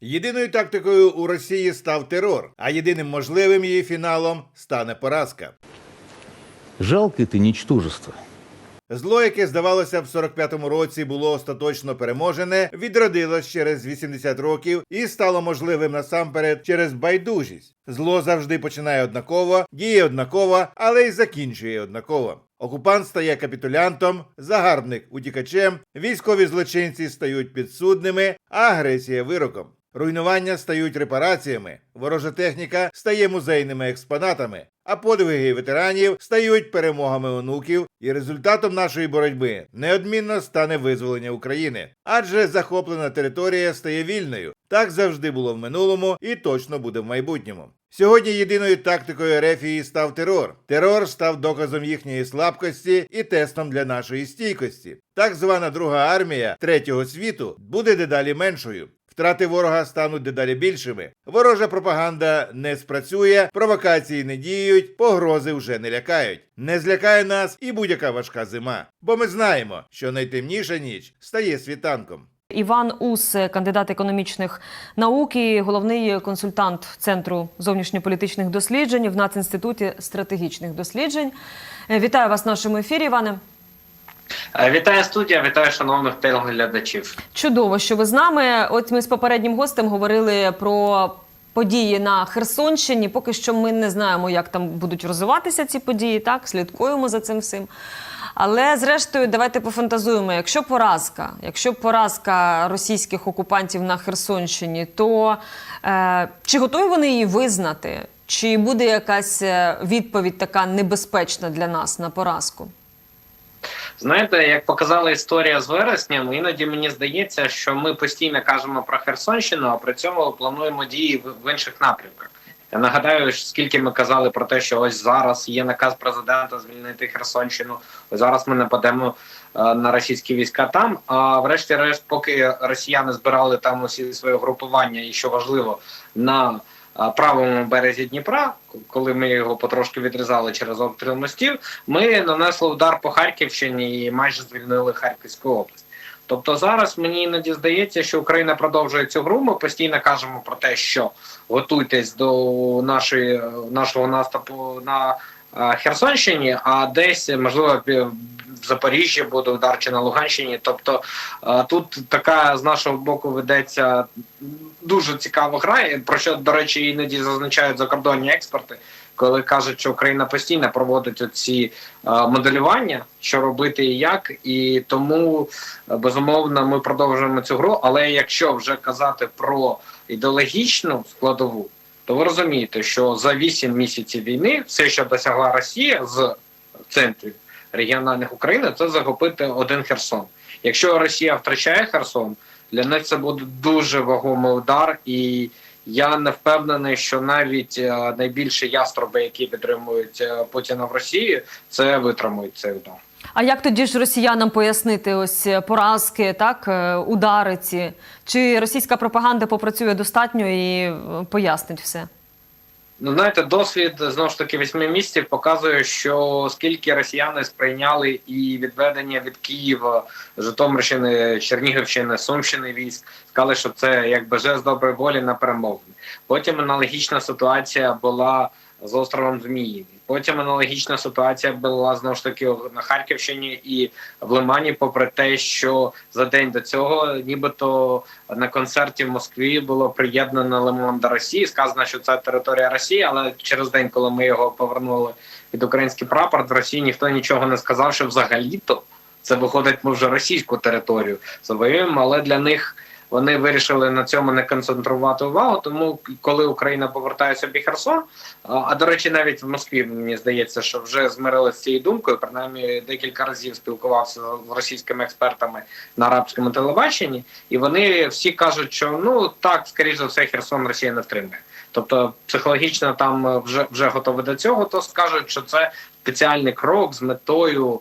Єдиною тактикою у Росії став терор, а єдиним можливим її фіналом стане поразка. Жалкое ты ничтожество. Зло, яке здавалося в 45-му році було остаточно переможене, відродилось через 80 років і стало можливим насамперед через байдужість. Зло завжди починає однаково, діє однаково, але й закінчує однаково. Окупант стає капітулянтом, загарбник утікачем, військові злочинці стають підсудними, а агресія вироком. Руйнування стають репараціями, ворожа техніка стає музейними експонатами, а подвиги ветеранів стають перемогами онуків, і результатом нашої боротьби неодмінно стане визволення України. Адже захоплена територія стає вільною. Так завжди було в минулому і точно буде в майбутньому. Сьогодні єдиною тактикою Рефії став терор. Терор став доказом їхньої слабкості і тестом для нашої стійкості. Так звана Друга армія третього світу буде дедалі меншою. Втрати ворога стануть дедалі більшими. Ворожа пропаганда не спрацює, провокації не діють, погрози вже не лякають. Не злякає нас і будь-яка важка зима. Бо ми знаємо, що найтемніша ніч стає світанком. Іван Ус, кандидат економічних наук і головний консультант Центру зовнішньополітичних досліджень в Націнституті стратегічних досліджень. Вітаю вас в нашому ефірі, Іване. Е, Вітаю студія, вітаю шановних телеглядачів. Чудово, що ви з нами. От ми з попереднім гостем говорили про події на Херсонщині. Поки що ми не знаємо, як там будуть розвиватися ці події. Так, слідкуємо за цим всім. Але зрештою, давайте пофантазуємо. Якщо поразка, якщо поразка російських окупантів на Херсонщині, то е, чи готові вони її визнати? Чи буде якась е, відповідь така небезпечна для нас на поразку? Знаєте, як показала історія з вересням, іноді мені здається, що ми постійно кажемо про Херсонщину, а при цьому плануємо дії в- інших напрямках. Я нагадаю, скільки ми казали про те, що ось зараз є наказ президента звільнити Херсонщину. Ось зараз ми нападемо е, на російські війська там. А врешті-решт, поки росіяни збирали там усі своє групування, і що важливо, на правому березі Дніпра, коли ми його потрошки відрізали через обстріл мостів, ми нанесли удар по Харківщині і майже звільнили Харківську область. Тобто зараз мені іноді здається, що Україна продовжує цю гру. Ми постійно кажемо про те, що готуйтесь до нашої нашого наступу на Херсонщині, а десь можливо в Запоріжжі буде удар чи на Луганщині. Тобто тут така з нашого боку ведеться дуже цікава гра, і про що до речі іноді зазначають закордонні експерти. Коли кажуть, що Україна постійно проводить оці е, моделювання, що робити і як, і тому е, безумовно ми продовжуємо цю гру. Але якщо вже казати про ідеологічну складову, то ви розумієте, що за 8 місяців війни все, що досягла Росія з центрів регіональних України, це захопити один Херсон. Якщо Росія втрачає Херсон, для них це буде дуже вагомий удар, і я не впевнений, що навіть е, найбільші яструби, які підтримують е, Путіна в Росії, це витримують цей удар. А як тоді ж росіянам пояснити ось е, поразки, так удари ці? Чи російська пропаганда попрацює достатньо і пояснить все? Ну, знаєте, досвід знову ж таки вісьми місяців показує, що скільки росіяни сприйняли і відведення від Києва, Житомирщини, Чернігівщини, Сумщини військ, сказали, що це якби жест доброї волі на перемовини. Потім аналогічна ситуація була з островом Зміїв. Потім аналогічна ситуація була знову ж таки на Харківщині і в Лимані, попри те, що за день до цього, нібито на концерті в Москві було приєднано Лиман до Росії. Сказано, що це територія Росії, але через день, коли ми його повернули під український прапор, в Росії ніхто нічого не сказав, що взагалі-то це виходить, ми вже російську територію завоюємо, але для них. Вони вирішили на цьому не концентрувати увагу. Тому коли Україна повертає собі Херсон, а, до речі, навіть в Москві мені здається, що вже змирилися з цією думкою. Принаймні декілька разів спілкувався з російськими експертами на арабському телебаченні, і вони всі кажуть, що ну так, скоріш за все, Херсон Росія не втримає. Тобто психологічно там вже вже готові до цього, то скажуть, що це спеціальний крок з метою.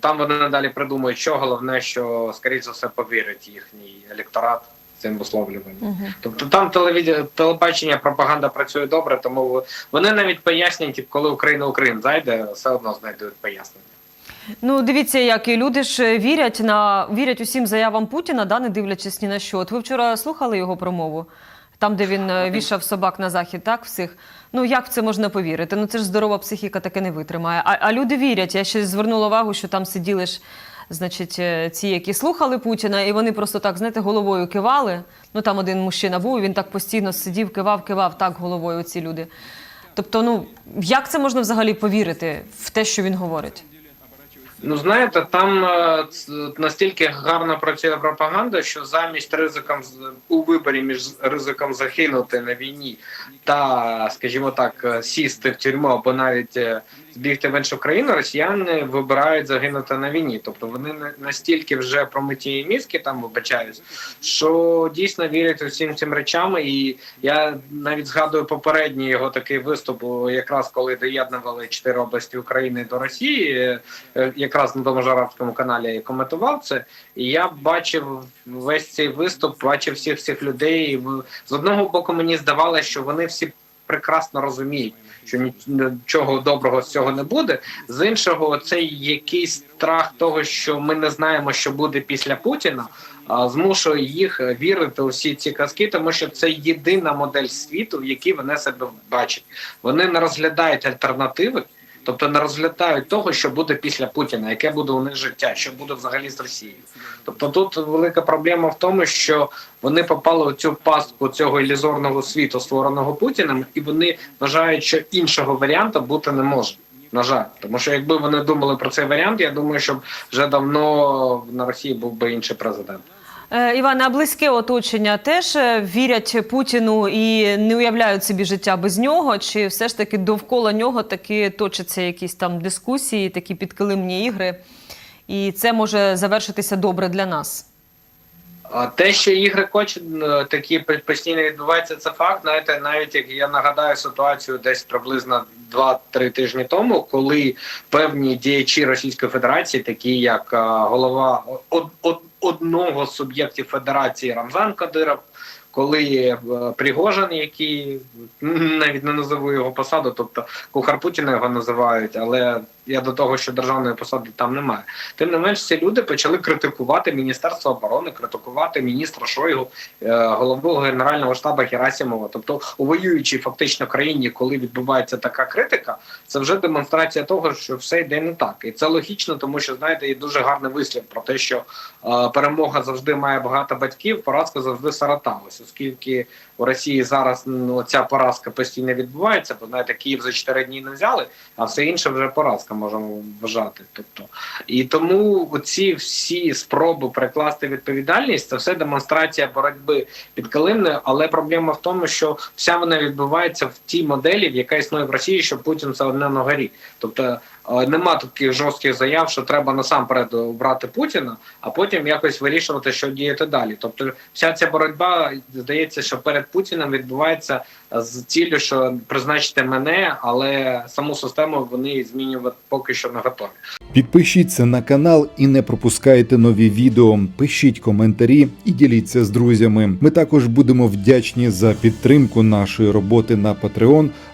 Там вони надалі придумують, що головне, що скоріш за все повірить їхній електорат цим висловлюванням. Угу. Тобто там телевізія, телебачення, пропаганда працює добре, тому вони навіть пояснюють, коли Україна Україн зайде, все одно знайдуть пояснення. Ну, дивіться, як і люди ж вірять на вірять усім заявам Путіна, да, не дивлячись ні на що. От ви вчора слухали його промову, там, де він е, вішав собак на захід, так, всіх. Ну як в це можна повірити? Ну це ж здорова психіка таке не витримає. А, а люди вірять. Я ще звернула увагу, що там сиділи ж. Значить, е, ці, які слухали Путіна, і вони просто так, знаєте, головою кивали. Ну там один мужчина був, він так постійно сидів, кивав, кивав так головою. Ці люди. Тобто, ну як це можна взагалі повірити в те, що він говорить? Ну знаєте, там е, настільки гарно працює пропаганда, що замість ризиком у виборі між ризиком загинути на війні та, скажімо так, е, сісти в тюрму або навіть збігти в іншу країну, росіяни вибирають загинути на війні. Тобто вони на- настільки вже промиті мізки там вибачаюсь, що дійсно вірять усім цим речам. І я навіть згадую попередній його такий виступ, якраз коли доєднували чотири області України до Росії. е, якраз на тому ж каналі я коментував це. І я бачив весь цей виступ, бачив всіх всіх людей. З одного боку, мені здавалося, що вони всі прекрасно розуміють, що нічого доброго з цього не буде. З іншого, цей якийсь страх того, що ми не знаємо, що буде після Путіна. Змушує їх вірити у всі ці казки, тому що це єдина модель світу, в якій вони себе бачать. Вони не розглядають альтернативи, Тобто не розглядають того, що буде після Путіна, яке буде у них життя, що буде взагалі з Росією. Тобто тут велика проблема в тому, що вони попали у цю пастку цього ілюзорного світу, створеного Путіним, і вони вважають, що іншого варіанту бути не може. На жаль, тому що якби вони думали про цей варіант, я думаю, що вже давно на Росії був би інший президент. Е, Іване, а близьке оточення теж е, вірять Путіну і не уявляють собі життя без нього? Чи все ж таки довкола нього таки точаться якісь там дискусії, такі підкилимні ігри, і це може завершитися добре для нас? Те, що ігри коч е, такі постійно відбуваються, це факт. Знаєте, навіть як я нагадаю ситуацію десь приблизно 2-3 тижні тому, коли певні діячі Російської Федерації, такі як голова од, од, одного з суб'єктів Федерації Рамзан Кадиров, коли е, Пригожин, який навіть не називу його посаду, тобто кухар Путіна його називають, але я до того, що державної посади там немає. Тим не менш, ці люди почали критикувати Міністерство оборони, критикувати міністра Шойгу, е, голову Генерального штабу Герасимова. Тобто, у воюючій фактично країні, коли відбувається така критика, це вже демонстрація того, що все йде не так. І це логічно, тому що знаєте, є дуже гарний вислів про те, що е, перемога завжди має багато батьків, поразка завжди сирота. Ось оскільки у Росії зараз ну, ця поразка постійно відбувається, бо знаєте, Київ за 4 дні не взяли, а все інше вже поразка можемо вважати. Тобто, і тому ці всі спроби прикласти відповідальність це все демонстрація боротьби під Калимною, але проблема в тому, що вся вона відбувається в тій моделі, яка існує в Росії, що Путін це одне на горі. Тобто нема таких жорстких заяв, що треба насамперед обрати Путіна, а потім якось вирішувати, що діяти далі. Тобто, вся ця боротьба здається, що перед Путіним відбувається з ціллю, що призначити мене, але саму систему вони змінювати поки що не готові. Підпишіться на канал і не пропускайте нові відео. Пишіть коментарі і діліться з друзями. Ми також будемо вдячні за підтримку нашої роботи на Patreon